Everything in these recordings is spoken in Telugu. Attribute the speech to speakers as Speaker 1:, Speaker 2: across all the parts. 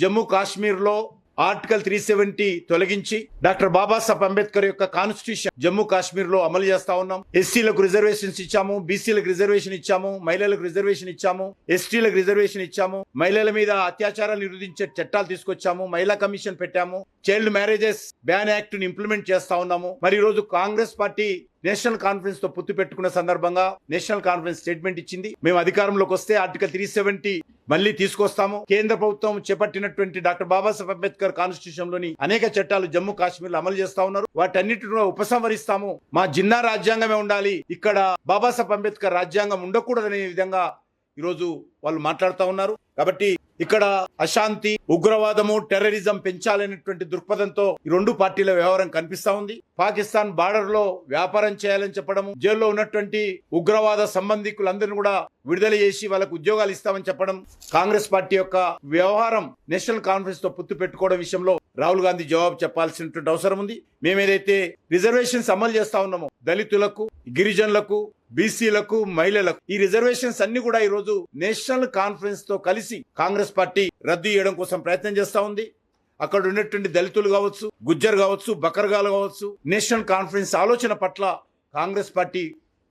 Speaker 1: జమ్మూ కాశ్మీర్లో ఆర్టికల్ త్రీ సెవెంటీ తొలగించి డాక్టర్ బాబాసాహెబ్ అంబేద్కర్ యొక్క కాన్స్టిట్యూషన్ జమ్మూ కాశ్మీర్లో అమలు చేస్తా ఉన్నాం. ఎస్సీలకు రిజర్వేషన్స్ ఇచ్చాము బీసీలకు రిజర్వేషన్ ఇచ్చాము మహిళలకు రిజర్వేషన్ ఇచ్చాము ఎస్టీలకు రిజర్వేషన్ ఇచ్చాము మహిళల మీద అత్యాచారాలు నిరోధించే చట్టాలు తీసుకొచ్చాము మహిళా కమిషన్ పెట్టాము చైల్డ్ మ్యారేజెస్ బ్యాన్ యాక్ట్ని ఇంప్లిమెంట్ చేస్తా ఉన్నాము. మరి రోజు కాంగ్రెస్ పార్టీ నేషనల్ కాన్ఫరెన్స్తో పొత్తు పెట్టుకున్న సందర్భంగా నేషనల్ కాన్ఫరెన్స్ స్టేట్మెంట్ ఇచ్చింది. మేము అధికారంలోకి వస్తే ఆర్టికల్ త్రీ సెవెంటీ మళ్ళీ తీసుకొస్తాము. కేంద్ర ప్రభుత్వం చేపట్టినటువంటి డాక్టర్ బాబాసాహెబ్ అంబేద్కర్ కాన్స్టిట్యూషన్లోని అనేక చట్టాలు జమ్మూ కాశ్మీర్లో అమలు చేస్తా ఉన్నారు వాటన్నిటిని ఉపసంహరిస్తాము. మా జిన్నా రాజ్యాంగమే ఉండాలి. ఇక్కడ బాబాసాహెబ్ అంబేద్కర్ రాజ్యాంగం ఉండకూడదనే విధంగా ఈరోజు వాళ్ళు మాట్లాడుతూ ఉన్నారు. కాబట్టి ఇక్కడ అశాంతి ఉగ్రవాదము టెర్రరిజం పెంచాలనేటువంటి దృక్పథంతో ఈ రెండు పార్టీల వ్యవహారం కనిపిస్తా ఉంది. పాకిస్తాన్ బార్డర్లో వ్యాపారం చేయాలని చెప్పడము జైల్లో ఉన్నటువంటి ఉగ్రవాద సంబంధికులందరినీ కూడా విడుదల చేసి వాళ్ళకు ఉద్యోగాలు ఇస్తామని చెప్పడం కాంగ్రెస్ పార్టీ యొక్క వ్యవహారం నేషనల్ కాన్ఫరెన్స్తో పుత్తు పెట్టుకోవడం విషయంలో రాహుల్ గాంధీ జవాబు చెప్పాల్సినటువంటి అవసరం ఉంది. మేమేదైతే రిజర్వేషన్స్ అమలు చేస్తా ఉన్నామో దళితులకు గిరిజనులకు బీసీలకు మహిళలకు ఈ రిజర్వేషన్స్ అన్ని కూడా ఈ రోజు నేషనల్ కాన్ఫరెన్స్తో కలిసి కాంగ్రెస్ పార్టీ రద్దు చేయడం కోసం ప్రయత్నం చేస్తా ఉంది. అక్కడ ఉన్నటువంటి దళితులు కావచ్చు గుజ్జర్ కావచ్చు బకర్గాలు కావచ్చు నేషనల్ కాన్ఫరెన్స్ ఆలోచన పట్ల కాంగ్రెస్ పార్టీ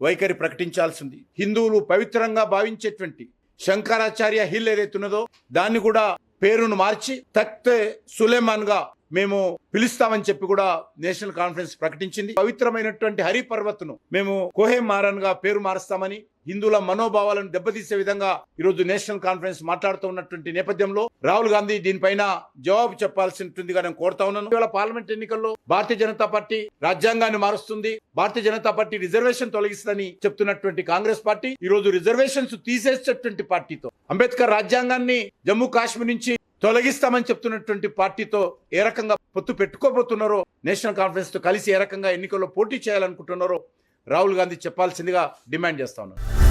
Speaker 1: వైఖరి ప్రకటించాల్సింది. హిందువులు పవిత్రంగా భావించేటువంటి శంకరాచార్య హిల్ ఏదైతే ఉన్నదో దాన్ని కూడా పేరును మార్చి తక్తే సులేమాన్గా మేము పిలుస్తామని చెప్పి కూడా నేషనల్ కాన్ఫరెన్స్ ప్రకటించింది. పవిత్రమైనటువంటి హరిపర్వత్ను మేము కోహే మారన్గా పేరు మారుస్తామని హిందువుల మనోభావాలను దెబ్బతీసే విధంగా ఈరోజు నేషనల్ కాన్ఫరెన్స్ మాట్లాడుతూ ఉన్నటువంటి నేపథ్యంలో రాహుల్ గాంధీ దీనిపైన జవాబు చెప్పాల్సి ఉంటుందిగా నేను కోరుతా ఉన్నాను. ఇవాళ పార్లమెంట్ ఎన్నికల్లో భారతీయ జనతా పార్టీ రాజ్యాంగాన్ని మారుస్తుంది. భారతీయ జనతా పార్టీ రిజర్వేషన్ తొలగిస్తుందని చెప్తున్నటువంటి కాంగ్రెస్ పార్టీ ఈ రోజు రిజర్వేషన్స్ తీసేసేటువంటి పార్టీతో. అంబేద్కర్ రాజ్యాంగాన్ని జమ్మూ కాశ్మీర్ నుంచి తొలగిస్తామని చెప్తున్నటువంటి పార్టీతో ఏ రకంగా పొత్తు పెట్టుకోబోతున్నారో నేషనల్ కాన్ఫరెన్స్తో కలిసి ఏ రకంగా ఎన్నికల్లో పోటీ చేయాలనుకుంటున్నారో రాహుల్ గాంధీ చెప్పాల్సిందిగా డిమాండ్ చేస్తా ఉన్నారు